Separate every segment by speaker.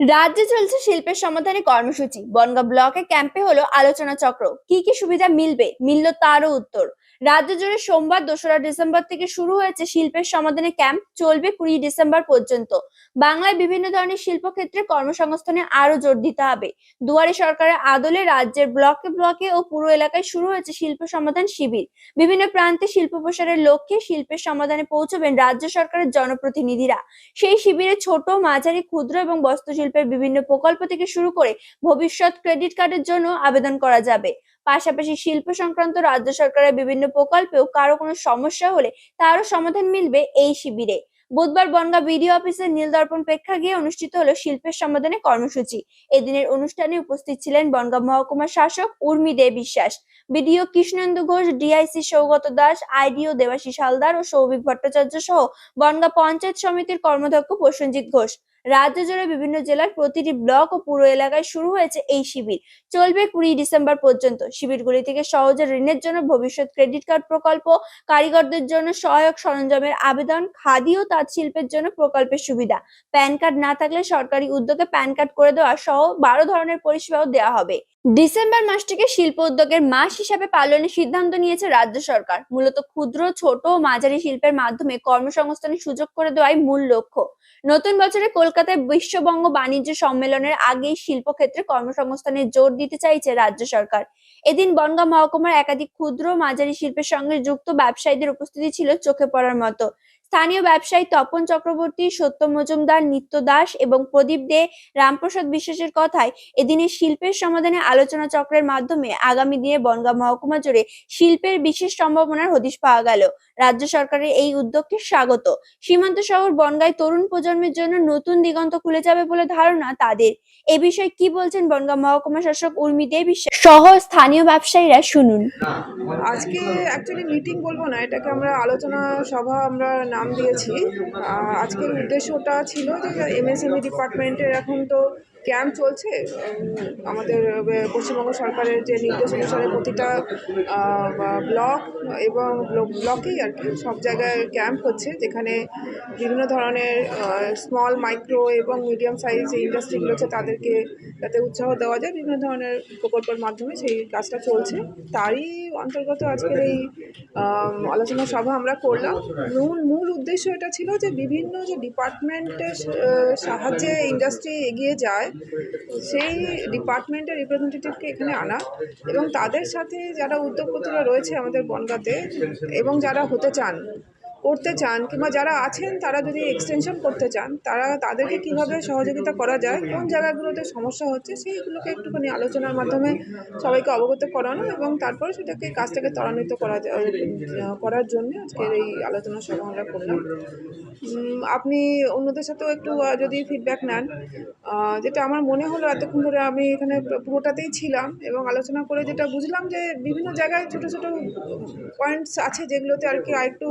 Speaker 1: রাজ্যে চলছে শিল্পের সমাধানে কর্মসূচি। বনগাঁ ব্লকে ক্যাম্পে হলো আলোচনা চক্র। কি কি সুবিধা মিলবে? মিলল তারও উত্তর। রাজ্য জুড়ে সোমবার, দোসরা ডিসেম্বর থেকে শুরু হয়েছে শিল্পের সমাধানে ক্যাম্প। চলবে কুড়ি ডিসেম্বর পর্যন্ত। বাংলায় বিভিন্ন ধরনের শিল্পক্ষেত্রে কর্মসংস্থানে আরও জোর দিতে হবে। দুয়ারে সরকারের আদলে রাজ্যের ব্লকে ব্লকে ও পুরো এলাকায় শুরু হয়েছে শিল্প সমাধান শিবির। বিভিন্ন প্রান্তে শিল্প প্রসারের লক্ষ্যে শিল্পের সমাধানে পৌঁছবেন রাজ্য সরকারের জনপ্রতিনিধিরা। সেই শিবিরে ছোট, মাঝারি, ক্ষুদ্র এবং বস্ত্রশিল্পের বিভিন্ন প্রকল্প থেকে শুরু করে ভবিষ্যৎ ক্রেডিট কার্ডের জন্য আবেদন করা যাবে। পাশাপাশি শিল্প সংক্রান্ত রাজ্য সরকারের বিভিন্ন প্রকল্পেও কারও কোনো সমস্যা হলে তারও সমাধান মিলবে এই শিবিরে। বুধবার বনগাঁ বিডিও অফিসের নীলদর্পণ প্রেক্ষাগৃহে অনুষ্ঠিত হলো শিল্পের সমাধানে কর্মসূচি। এদিনের অনুষ্ঠানে উপস্থিত ছিলেন বনগাঁ মহকুমা শাসক Urmi De Biswas, BDO Krishnendu Ghosh, DIC Saugata Das, IDO Debashis Haldar ও সৌভিক ভট্টাচার্য সহ বনগাঁ পঞ্চায়েত সমিতির কর্মধ্যক্ষ প্রসেনজিৎ ঘোষ। রাজ্য জুড়ে বিভিন্ন জেলার প্রতিটি ব্লক ও পুরো এলাকায় শুরু হয়েছে এই শিবির। চলবে কুড়ি ডিসেম্বর পর্যন্ত। শিবিরগুলি থেকে সহজে ঋণের জন্য ভবিষ্যৎ ক্রেডিট কার্ড প্রকল্প, কারিগরদের জন্য সহায়ক সরঞ্জামের আবেদন, খাদি ও তাঁত শিল্পের জন্য প্রকল্পের সুবিধা। প্যান কার্ড না থাকলে সরকারি উদ্যোগে প্যান কার্ড করে দেওয়া সহ বারো ধরনের পরিষেবাও দেওয়া হবে। ডিসেম্বর মাসটিকে শিল্প উদ্যোগের মাস হিসাবে পালনের সিদ্ধান্ত নিয়েছে রাজ্য সরকার। মূলত ক্ষুদ্র, ছোট ও মাঝারি শিল্পের মাধ্যমে কর্মসংস্থানের সুযোগ করে দেওয়াই মূল লক্ষ্য। নতুন বছরে কলকাতায় বিশ্ববঙ্গ বাণিজ্য সম্মেলনের আগেই শিল্পক্ষেত্রে কর্মসংস্থানের জোর দিতে চাইছে রাজ্য সরকার। এদিন বনগাঁ মহকুমার একাধিক ক্ষুদ্র মাঝারি শিল্পের সঙ্গে যুক্ত ব্যবসায়ীদের উপস্থিতি ছিল চোখে পড়ার মতো। স্থানীয় ব্যবসায়ী তপন চক্রবর্তী সত্য মজুমদার, নিত্য দাস এবং প্রদীপ দে রামপ্রসাদ বিশ্বাসের কথায় এদিনে শিল্পের সমাধানে আলোচনা চক্রের মাধ্যমে আগামী দিনে বনগাঁ মহকুমা জুড়ে শিল্পের বিশেষ সম্ভাবনার হদিশ পাওয়া গেল। রাজ্য সরকারের এই উদ্যোগকে স্বাগত। সীমান্ত শহর বনগাঁয় তরুণ প্রজন্মের জন্য নতুন দিগন্ত খুলে যাবে বলে ধারণা তাদের। এ বিষয়ে কি বলছেন বনগাঁ মহকুমা শাসক উর্মি দে বিশ্বাস? সহ স্থানীয় ব্যবসায়ীরা শুনুন।
Speaker 2: আজকে অ্যাকচুয়ালি মিটিং বলব না, এটাকে আমরা আলোচনা সভা আমরা নাম দিয়েছি। আজকের উদ্দেশ্যটা ছিল যে এমএসএমই ডিপার্টমেন্টের এখন তো ক্যাম্প চলছে আমাদের পশ্চিমবঙ্গ সরকারের যে নির্দেশ অনুসারে প্রতিটা ব্লক এবং ব্লকেই আর কি সব জায়গায় ক্যাম্প হচ্ছে, যেখানে বিভিন্ন ধরনের স্মল মাইক্রো এবং মিডিয়াম সাইজ যে ইন্ডাস্ট্রিগুলো আছে তাদেরকে যাতে উৎসাহ দেওয়া যায়, বিভিন্ন ধরনের প্রকল্পের মাধ্যমে সেই কাজটা চলছে। তারই অন্তর্গত আজকের এই আলোচনা সভা আমরা করলাম। মূল মূল উদ্দেশ্য এটা ছিল যে বিভিন্ন যে ডিপার্টমেন্টের সাহায্যে ইন্ডাস্ট্রি এগিয়ে যায় সেই ডিপার্টমেন্টের রিপ্রেজেন্টেটিভকে এখানে আনা এবং তাদের সাথে যারা উদ্যোগপতিরা রয়েছে আমাদের বনগাঁতে এবং যারা হতে চান করতে চান কিংবা যারা আছেন, তারা যদি এক্সটেনশন করতে চান, তারা তাদেরকে কীভাবে সহযোগিতা করা যায়, কোন জায়গাগুলোতে সমস্যা হচ্ছে, সেইগুলোকে একটুখানি আলোচনার মাধ্যমে সবাইকে অবগত করানো এবং তারপরে সেটাকে কাজটাকে ত্বরান্বিত করা করার জন্য আজকের এই আলোচনা সভা আমরা করলাম। আপনি অন্যদের সাথেও একটু যদি ফিডব্যাক নেন যেটা আমার মনে হলো এতক্ষণ ধরে আমি এখানে পুরোটাতেই ছিলাম এবং আলোচনা করে যেটা বুঝলাম যে বিভিন্ন জায়গায় ছোট ছোট পয়েন্টস আছে যেগুলোতে আর কি আরেকটু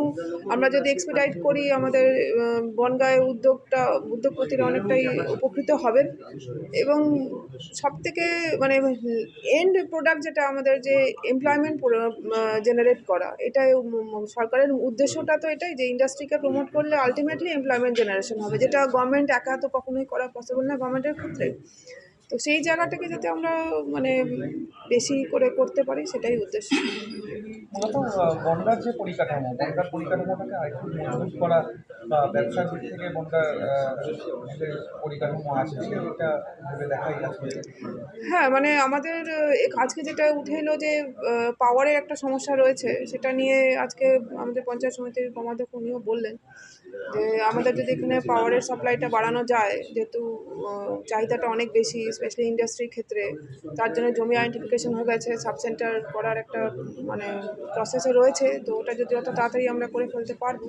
Speaker 2: আমরা যদি এক্সপেডাইট করি আমাদের বনগাঁয় উদ্যোগটা উদ্যোগপতিরা অনেকটাই উপকৃত হবেন। এবং সব থেকে মানে এন্ড প্রোডাক্ট যেটা আমাদের যে এমপ্লয়মেন্ট জেনারেট করা উম, সরকারের উদ্দেশ্যটা তো এটাই যে ইন্ডাস্ট্রিকে প্রমোট করলে আলটিমেটলি এমপ্লয়মেন্ট জেনারেশন হবে। যেটা গভর্নমেন্ট একা তো কখনোই করা পসিবল না গভর্নমেন্টের ক্ষেত্রে। তো সেই জায়গাটাকে যাতে আমরা মানে বেশি করে করতে পারি সেটাই উদ্দেশ্য।
Speaker 3: বনগাঁর যে পরিকাঠামো বনগাঁর পরিকাঠামোটাকে আরেকটু মজবুত করা বা ব্যবসার দিক থেকে যে পরিকাঠামো আছে সেটা দেখাই
Speaker 2: হ্যাঁ মানে আমাদের আজকে যেটা উঠে এলো যে পাওয়ারের একটা সমস্যা রয়েছে সেটা নিয়ে আজকে আমাদের পঞ্চায়েত সমিতির কমাধ্যক্ষ উনিও বললেন যে আমাদের যদি এখানে পাওয়ারের সাপ্লাইটা বাড়ানো যায় যেহেতু চাহিদাটা অনেক বেশি স্পেশালি ইন্ডাস্ট্রির ক্ষেত্রে, তার জন্য জমি আইডেন্টিফিকেশন হয়ে গেছে সাব সেন্টার করার একটা মানে প্রসেসে রয়েছে। তো ওটা যদি অত তাড়াতাড়ি আমরা করে ফেলতে পারব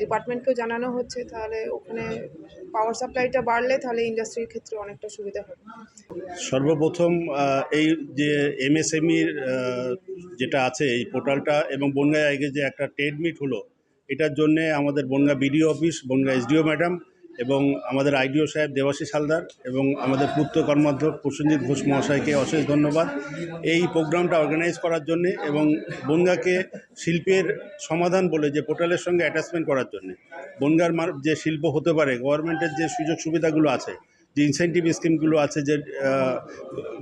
Speaker 2: ডিপার্টমেন্টকেও জানানো হচ্ছে, তাহলে ওখানে পাওয়ার সাপ্লাইটা বাড়লে তাহলে ইন্ডাস্ট্রির ক্ষেত্রে অনেকটা সুবিধা হবে।
Speaker 4: সর্বপ্রথম এই যে এমএসএমইর যেটা আছে, এই পোর্টালটা এবং বনগাঁ আগে যে একটা ট্রেড মিট হলো, এটার জন্যে আমাদের Bongaon BDO office, Bongaon SDO madam এবং আমাদের আইডিও সাহেব দেবাশিস হালদার এবং আমাদের পূর্ত কর্মাধ্যক্ষ প্রসেনজিৎ ঘোষ মহাশয়কে অশেষ ধন্যবাদ। এই প্রোগ্রামটা অর্গানাইজ করার জন্যে এবং বনগাঁকে শিল্পের সমাধান বলে যে পোর্টালের সঙ্গে অ্যাটাচমেন্ট করার জন্যে। বনগার মার- যে শিল্প হতে পারে গভর্নমেন্টের যে সুযোগ সুবিধাগুলো আছে, যে ইনসেন্টিভ স্কিমগুলো আছে, যে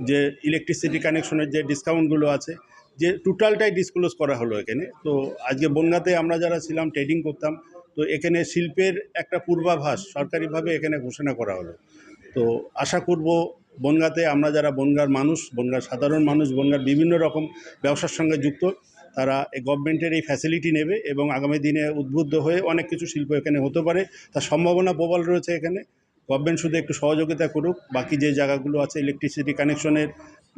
Speaker 4: যে ইলেকট্রিসিটি কানেকশনের যে ডিসকাউন্টগুলো আছে, যে টোটালটাই ডিসক্লোজ করা হলো এখানে। তো আজকে বনগাঁতে আমরা যারা ছিলাম ট্রেডিং করতাম তো এখানে শিল্পের একটা পূর্বাভাস সরকারিভাবে এখানে ঘোষণা করা হলো। তো আশা করব বনগাতে আমরা যারা বনগার মানুষ, বনগার সাধারণ মানুষ, বনগার বিভিন্ন রকম ব্যবসার সঙ্গে যুক্ত, তারা এই গভর্নমেন্টের এই ফ্যাসিলিটি নেবে এবং আগামী দিনে উদ্বুদ্ধ হয়ে অনেক কিছু শিল্প এখানে হতে পারে। তার সম্ভাবনা প্রবল রয়েছে এখানে। গভর্নমেন্ট শুধু একটু সহযোগিতা করুক, বাকি যে জায়গাগুলো আছে ইলেকট্রিসিটি কানেকশনের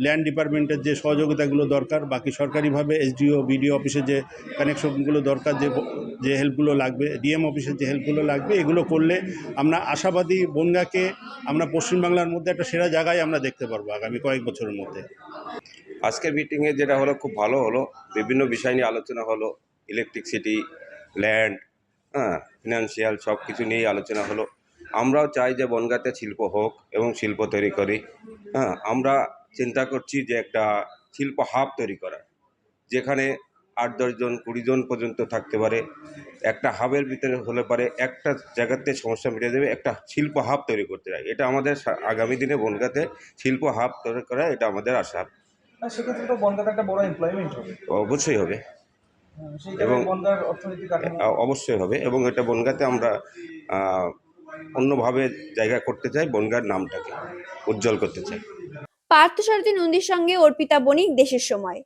Speaker 4: ল্যান্ড ডিপার্টমেন্টের যে সহযোগিতাগুলো দরকার, বাকি সরকারিভাবে এসডিও বিডিও অফিসে যে কানেকশনগুলো দরকার, যে যে হেল্পগুলো লাগবে ডিএম অফিসের যে হেল্পগুলো লাগবে, এগুলো করলে আমরা আশাবাদী বনগাঁকে, আমরা পশ্চিমবাংলার মধ্যে একটা সেরা জায়গায় আমরা দেখতে পারব আগামী কয়েক বছরের মধ্যে।
Speaker 5: আজকের মিটিংয়ে যেটা হলো, খুব ভালো হলো। বিভিন্ন বিষয় নিয়ে আলোচনা হলো ইলেকট্রিসিটি ল্যান্ড হ্যাঁ ফিনান্সিয়াল সব কিছু নিয়েই আলোচনা হলো। আমরাও চাই যে বনগাঁতে শিল্প হোক এবং শিল্প তৈরি করি। হ্যাঁ আমরা চিন্তা করছি যে একটা শিল্প হাব তৈরি করা যেখানে আট দশজন কুড়ি জন পর্যন্ত থাকতে পারে। একটা হাবের ভিতরে হলে পারে একটা জায়গাতে সমস্যা মিটে দেবে একটা শিল্প হাব তৈরি করতে চাই এটা আমাদের আগামী দিনে বনগাঁতে শিল্প হাব তৈরি করা এটা আমাদের আশা।
Speaker 3: সেক্ষেত্রে তো বনগাঁতে একটা বড় এমপ্লয়মেন্ট হবে।
Speaker 5: অবশ্যই হবে। এবং-
Speaker 3: কাঠামো
Speaker 5: আ- অবশ্যই হবে। এবং এটা বনগাঁতে আমরা অন্যভাবে জায়গা করতে চাই বনগার নামটাকে উজ্জ্বল করতে চাই
Speaker 1: পার্থ সারথী নন্দীর সঙ্গে অর্পিতা বণিক দেশের সময়।